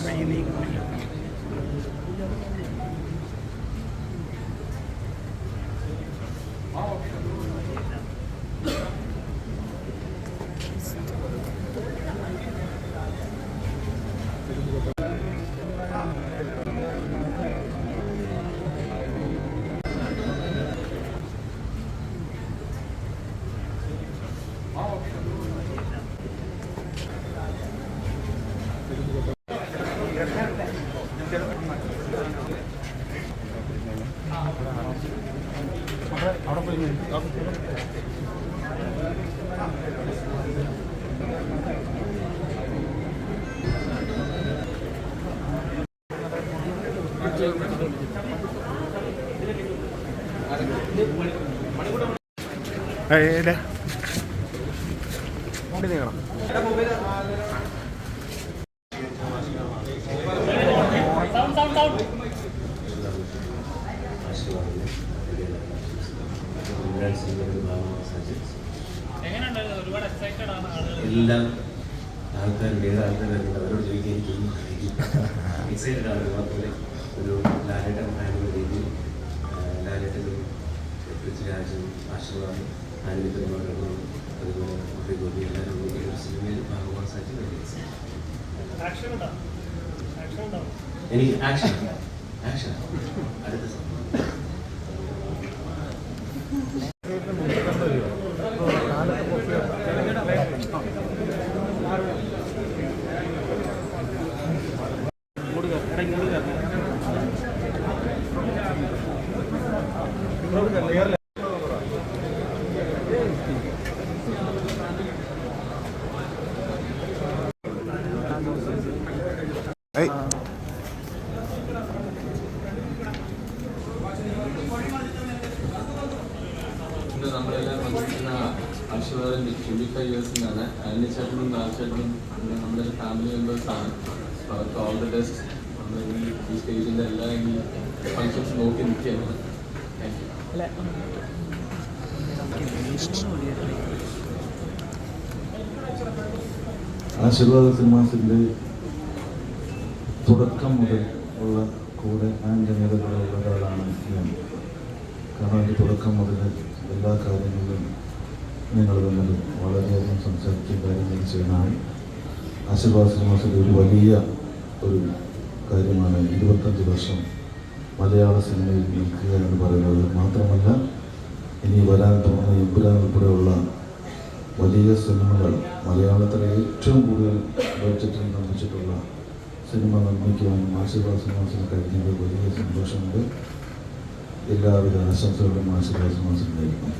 are unique. Wow. നീങ്ങണം എല്ലാം ആൾക്കാരുടെ ഏത് ആൾക്കാരുണ്ട്? അവരോട് ചോദിക്കാൻ എനിക്കൊന്നും എക്സൈറ്റഡ് ആണ്. അതുപോലെ ഒരു ലാലേട്ടൻ ഫാനുള്ള രീതിയിൽ ലാലേട്ടനും പൃഥ്വിരാജും ആശീർവാദം ആരോഗ്യത്തിനും അതുപോലെ മുറി ഗോപി എല്ലാവരും കൂടി ഒരു സിനിമയിൽ ഭാഗമാകാൻ സാധിച്ചു വലിയ. എനിക്ക് ആക്ഷൻ ആക്ഷൻ അടുത്ത സംഭവം. ആശീർവാദം ട്വൻറ്റി ഫൈവ് ഇയേഴ്സിനാണ് അനിൽ ചേട്ടനും ലാൽചേട്ടനും പിന്നെ നമ്മുടെ ഫാമിലി മെമ്പേഴ്സാണ് അപ്പോൾ അവർക്ക് ഓൾ ദ ബെസ്റ്റ് നമ്മൾ ഈ ഈ സ്റ്റേജിന്റെ എല്ലാ ഈ ഫങ്ഷൻസ് നോക്കി നിൽക്കുകയാണ്. താങ്ക് യു ആശീർവാദ സിനിമാസിന്റെ തുടക്കം മുതൽ ഉള്ള കൂടെ ആൻഡനീതകളുള്ള ഒരാളാണ് ഞാൻ. കാരണം അതിന്റെ തുടക്കം മുതൽ എല്ലാ കാര്യങ്ങളിലും നിങ്ങൾ തമ്മിൽ വളരെയധികം സംസാരിക്കുകയും കാര്യങ്ങൾ ചെയ്യുന്നതാണ്. ആശീർവാദ സിനിമാസിന്റെ ഒരു വലിയ ഒരു കാര്യമാണ് ഇരുപത്തഞ്ച് വർഷം മലയാള സിനിമയിൽ നിൽക്കുക എന്ന് പറയുന്നത് മാത്രമല്ല ഇനി വരാൻ പോകുന്ന എമ്പുരാൻ ഉൾപ്പെടെയുള്ള വലിയ സിനിമകൾ മലയാളത്തിലെ ഏറ്റവും കൂടുതൽ ബഡ്ജറ്റിൽ നിർമ്മിച്ചിട്ടുള്ള സിനിമ നിർമ്മിക്കുവാൻ ആശീർവാദ സിനിമാസിന് കഴിഞ്ഞത് വലിയ സന്തോഷമുണ്ട്. എല്ലാവിധ ആശംസകളും ആശീർവാദ സിനിമാസിനായിരിക്കും